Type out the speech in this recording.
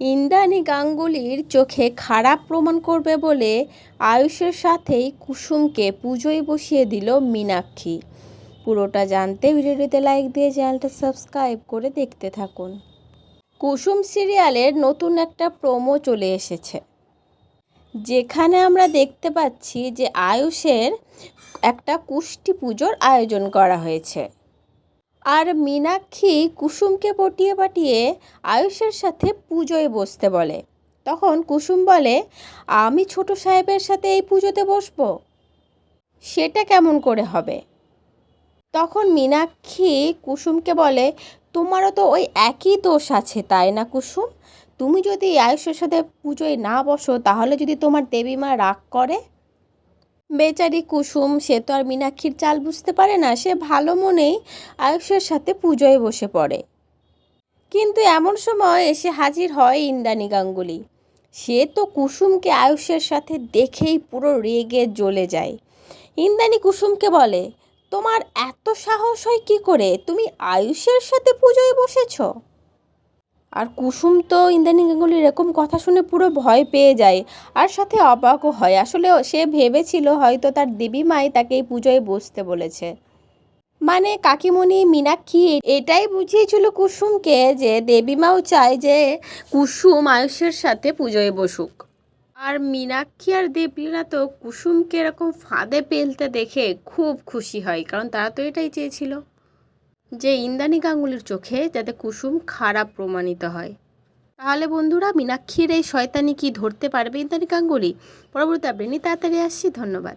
ইন্দ্রাণী গাঙ্গুলির চোখে খারাপ প্রমাণ করবে বলে আয়ুষের সাথেই কুসুমকে পুজোয় বসিয়ে দিল মীনাক্ষী। পুরোটা জানতে ভিডিওটিতে লাইক দিয়ে চ্যানেলটা সাবস্ক্রাইব করে দেখতে থাকুন। কুসুম সিরিয়ালের নতুন একটা প্রোমো চলে এসেছে। যেখানে আমরা দেখতে পাচ্ছি যে আয়ুষের একটা কুষ্টি পুজোর আয়োজন করা হয়েছে। আর মীনাক্ষী কুসুমকে পটিয়ে পাঠিয়ে আয়ুষের সাথে পুজোয় বসতে বলে। তখন কুসুম বলে, আমি ছোট সাহেবের সাথে এই পুজোতে বসবো? সেটা কেমন করে হবে? তখন মীনাক্ষী কুসুমকে বলে, তোমারও তো ওই একই দোষ আছে, তাই না কুসুম? তুমি যদি আয়ুষের সাথে পুজোয় না বসো, তাহলে যদি তোমার দেবী মা রাগ করে বেচারি কুসুম, সে তো আর মীনাক্ষীর চাল বুঝতে পারে না, সে ভালো মনেই আয়ুষের সাথে পুজোয় বসে পড়ে। কিন্তু এমন সময় এসে হাজির হয় ইন্দ্রাণী গাঙ্গুলি। সে তো কুসুমকে আয়ুষের সাথে দেখেই পুরো রেগে জ্বলে যায়। ইন্দ্রাণী কুসুমকে বলে, তোমার এত সাহস হয় কি করে? তুমি আয়ুষের সাথে পুজোয় বসেছো? আর কুসুম তো ইন্দ্রাণী গাঙ্গুলির এরকম কথা শুনে পুরো ভয় পেয়ে যায়। আর সাথে অবাকও হয়। আসলে সে ভেবেছিল হয়তো তার দেবী মাই তাকে এই পুজোয় বসতে বলেছে। মানে কাকিমণি, মীনাক্ষী, এটাই বুঝিয়েছিল কুসুমকে যে দেবীমাও চায় যে কুসুম আয়ুষের সাথে পুজোয় বসুক। আর মীনাক্ষী আর দেবলীনা তো কুসুমকে এরকম ফাঁদে পেলতে দেখে খুব খুশি হয়। কারণ তারা তো এটাই চেয়েছিল। যে ইন্দ্রাণী গাঙ্গুলির চোখে যাতে কুসুম খারাপ প্রমাণিত হয়। তাহলে বন্ধুরা, মীনাক্ষীর এই শয়তানি কি ধরতে পারবে ইন্দ্রাণী গাঙ্গুলি? পরবর্তী আপনি তাড়াতাড়ি আসছি। ধন্যবাদ।